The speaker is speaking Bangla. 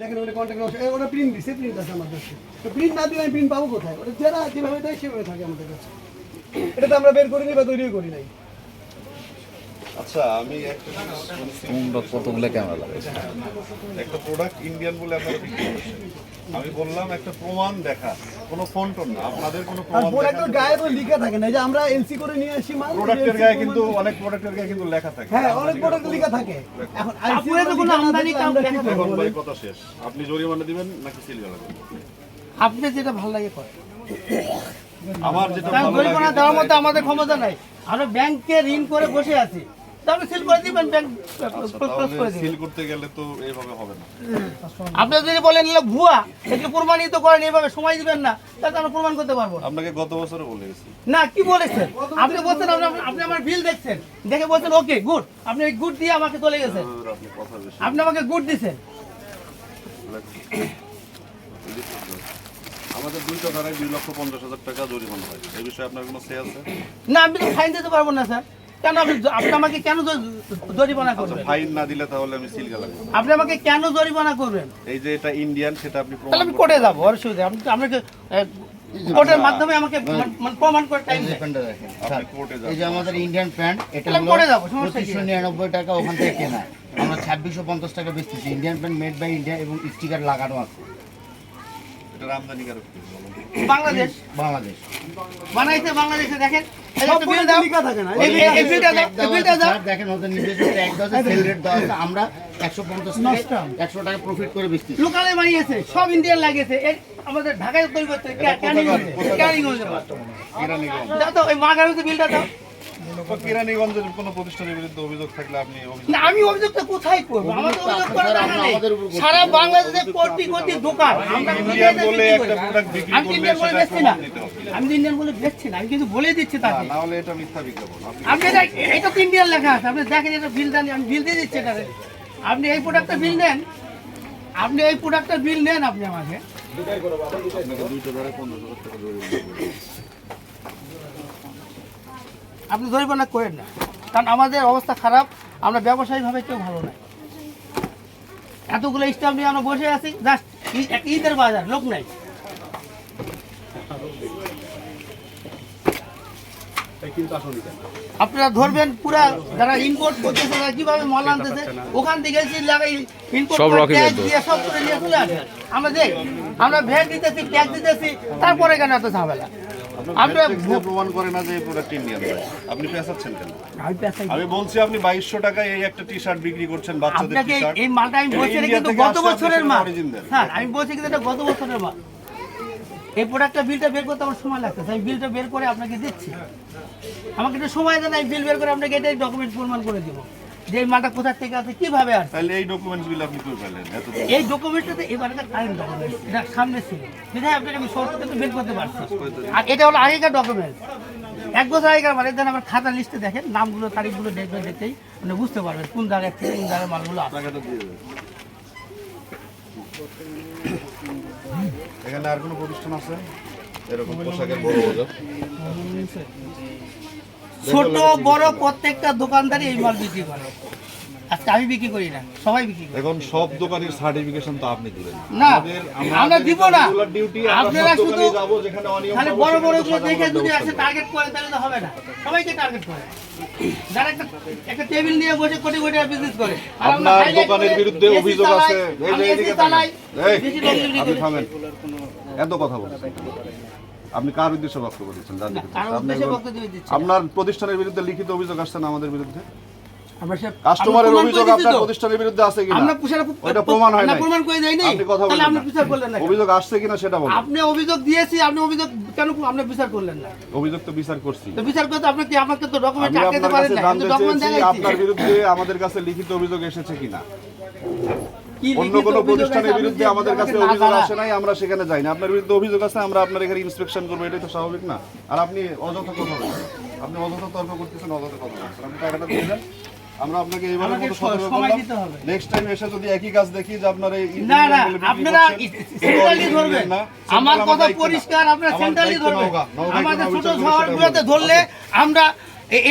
দেখেন ওটা কন্ট্যাক্ট ওটা প্রিন্ট দিছে প্রিন্ট আছে আমার কাছে। তো প্রিন্ট না দিলে আমি প্রিন্ট পাবো কোথায়? ওটা যারা যেভাবে দেয় সেভাবে থাকে আমাদের কাছে। এটা তো আমরা বের করিনি বা তৈরিও করি নাই। আচ্ছা আমি একটা জিনিস কতগুলো ক্যামেরা একটা প্রোডাক্ট ইন্ডিয়ান বলে আপনারা বিক্রি করছেন। আমি বললাম একটা প্রমাণ দেখা। কোনো ফোন টোন না আপনাদের কোনো প্রোডাক্টের গায়ে তো লেখা থাকে না যে আমরা এলসি করে নিয়ে আসি মাল প্রোডাক্টের গায়ে কিন্তু অনেক প্রোডাক্টের গায়ে কিন্তু লেখা থাকে। হ্যাঁ অনেক প্রোডাক্ট লেখা থাকে। এখন IC তো কোনো আমদানি থাকলে আমরা কি এখন ভাই কথা শেষ। আপনি জরিমানা দিবেন নাকি সিল লাগাবেন আপনি যেটা ভালো লাগে করে আমার যেটা ভালো জরিমানা দেওয়ার মতো আমাদের ক্ষমতা নাই। আমরা ব্যাংকে ঋণ করে বসে আছি। তাহলে সিল করে দিবেন ব্যাংক আচ্ছা, ক্লোজ করে দিবেন। সিল করতে গেলে তো এইভাবে হবে না। আপনি যদি বলেন এগুলো ভুয়া এগুলো প্রমাণিত করেন এইভাবে সময় দিবেন না তাহলে আমরা প্রমাণ করতে পারব। আপনাকে গত বছরে না কি বলেছেন? আপনি বলছেন আপনি- আমার বিল দেখছেন। দেখে বলছেন ওকে গুড আপনি গুড দিয়ে আমাকে চলে গেছেন। আপনি আপনি আমাকে গুড দিছেন। আমাদের দুইটা ধারায় দুই লক্ষ পঞ্চাশ হাজার টাকা জরিমানা হয়। এই বিষয়ে আপনার কোনো সে আছে? না আমি তো ফাইন দিতে পারব না স্যার। কেন আপনি আপনি আমাকে কেন জরিমানা আচ্ছা করবেন? ফাইন না দিলে তাহলে আমি সিল লাগাবো আপনি আমাকে কেন জরিমানা করবেন? এই যে এটা ইন্ডিয়ান সেটা আপনি তাহলে আমি কোর্টে যাব অসুবিধা আপনি আপনাকে কোর্টের মাধ্যমে আমাকে প্রমাণ করে টাইম দেন প্যান্টটা দেখেন। আপনি কোর্টে যান। এই যে আমাদের ইন্ডিয়ান প্যান্ট এটা হলো পরে যাব, সমস্যা কি? পঁচিশশো নিরানব্বই টাকা ওখান থেকে কেনা। আমরা ছাব্বিশশো পঞ্চাশ টাকা বেচতেছি। Indian pant made by India এবং স্টিকার লাগানো আছে। এটা বাংলাদেশ। বাংলাদেশ। বানাইছে বাংলাদেশে দেখেন। আমরা একশো পঞ্চাশ টাকা একশো টাকা প্রফিট করে বেচতেছি লোকালে বানিয়েছে সব ইন্ডিয়ান লাগিয়েছে। আমাদের ঢাকায় তৈরি করতে ক্যানিং ক্যানিং দাও তো ওই মাগারুতে বিলটা দাও। তো কেরানীগঞ্জের কোনো প্রতিষ্ঠানের বিরুদ্ধে অভিযোগ থাকলে আপনি না আমি অভিযোগটা কোথায় করব? অভিযোগ করার নেই। করতে সারা বাংলাদেশে কোটি কোটি দোকান। আমরা ইন্ডিয়ান বলে একটা প্রোডাক্ট বিক্রি আমি ইন্ডিয়ান বলে বেচছি না। আমি ইন্ডিয়ান বলে বেচছি না আমি কিন্তু বলে দিচ্ছি তাকে না হলে এটা মিথ্যা বিজ্ঞাপন। আপনি আপনি এটা এটা তো ইন্ডিয়ান লেখা আছে। আপনি দেখেন এটা বিল দেন আমি বিল দিয়ে দিচ্ছি এটারে আপনি এই প্রোডাক্টটা বিল নেন। আপনি এই প্রোডাক্টটা বিল নেন আপনি আমাকে। দুইটা টাকা। আপনি জরিমানা করেন না। কারণ আমাদের অবস্থা খারাপ আমরা ব্যবসায়িকভাবে কেউ ভালো নাই। এতগুলো স্টাফ নিয়ে আমরা বসে আছি জাস্ট ঈদের বাজার লোক নাই। আপনারা ধরবেন পুরা যারা ইম্পোর্ট করতেছে তারা কীভাবে মাল আনতেছে? ওখান থেকে লাগাই ইম্পোর্ট সব করে রকমের ট্যাগ দোষ। দিয়ে সব করে নিয়ে চলে আসে আমরা দেখ আমরা ভ্যাট দিতেছি ট্যাগ দিতেছি তারপরে কেন এত ঝামেলা? আমরা প্রমাণ করে না যে এই প্রোডাক্ট ইন্ডিয়ান আপনি পেঁচাচ্ছেন কেন? আমি বলছি আপনি বাইশশো টাকায় এই একটা টি শার্ট বিক্রি করছেন বাচ্চাদের টি শার্ট এই মালটা আমি বলছি এটা কিন্তু গত বছরের মাল। হ্যাঁ আমি বলছি কিন্তু এটা গত বছরের মাল। এই প্রোডাক্টটা বিলটা বের করতে আমার সময় লাগতেছে। আমি বিলটা বের করে আপনাকে দিচ্ছি। আমাকে একটু সময় দেন আমি বিল বের করে আপনাকে এটাই ডকুমেন্ট প্রমাণ করে দিব। যে মালটা কোথা থেকে আছে কীভাবে আসছে তাহলে এই ডকুমেন্টসগুলো আপনি কই পেলেন এত এই ডকুমেন্টটাতে এবার একটা কারেন্ট ডকুমেন্ট এটা সামনে ছিল। বিধায় আপনাকে আমি শর্ট থেকে বের করতে পারছি। আর এটা হলো আগেকার ডকুমেন্ট এক বছর আগেকার মানে দেন আমার খাতা লিস্টে দেখেন নামগুলো তারিখগুলো দেখবেন দেখতেই মানে বুঝতে পারবেন কোন জায়গায় থেকে কোন জায়গায় মালগুলো আছে। এখানে আর কোনো প্রতিষ্ঠান আছে? এরকম পোশাকের বড় বাজার? ছোট বড় প্রত্যেকটা দোকানদারই এই মাল বিক্রি করে। আজকে আমি বিক্রি করি না সবাই বিক্রি করে। এখন সব দোকানের সার্টিফিকেশন তো আপনি দিবেন না। আমরা দিব না। আপনারা শুধু যাব যেখানে অনিয়ম খালি পাবো, বড় বড়গুলো দেখে যদি আসে টার্গেট করে তাহলে তো হবে না। সবাইকে টার্গেট করে। যারা একটা একটা টেবিল নিয়ে বসে কোটি কোটি বিজনেস করে। আর আমরা আপনার দোকানের বিরুদ্ধে অভিযোগ আছে। এই যে এদিকে। থামেন। এত কথা বলছেন আপনি কার উদ্দেশ্যে বক্তব্য দিচ্ছেন। আপনার প্রতিষ্ঠানের বিরুদ্ধে লিখিত অভিযোগ আসছে না আমাদের বিরুদ্ধে? কাস্টমারের অভিযোগ আপনার প্রতিষ্ঠানের বিরুদ্ধে আছে কিনা? ওইটা প্রমাণ হয় না প্রমাণ করে দেই নাই আপনি কথা বলবেন আপনি বিচার করলেন না অভিযোগ আসছে কিনা সেটা বলুন। আপনি অভিযোগ দিয়েছি আপনি অভিযোগ কেন আপনি বিচার করলেন না? অভিযোগ তো বিচার করছি। তো বিচার করতে আপনি কি আমাকে তো ডকুমেন্ট আটকাতে আপনার পারেন না ডকুমেন্ট দেখাইছি। আপনার বিরুদ্ধে আমাদের কাছে লিখিত অভিযোগ এসেছে কিনা। অন্য কোনো প্রতিষ্ঠানের বিরুদ্ধে আমাদের কাছে অভিযোগ আসে নাই আমরা সেখানে যাই না আপনার বিরুদ্ধে অভিযোগ আছে আমরা আপনার এখানে ইন্সপেকশন করব এটাই তো স্বাভাবিক না। আর আপনি অযথা কথা বলছেন। আপনি অযথা তর্ক করতেছেন অযথা কথা বলছেন। আপনি টাকাটা দিয়ে দেন। আমরা আপনাকে এইভাবে মতো সতর্ক করলাম। নেক্সট টাইম এসে যদি একই কাজ দেখি যে আপনার না না ইন্ডিয়ান বলে বিক্রি আপনারা সেন্ট্রালি ধরবেন। আমার কথা পরিষ্কার আপনারা সেন্ট্রালি ধরবেন। আমাদের ছোট শহরগুলোতে ধরলে আমরা এটা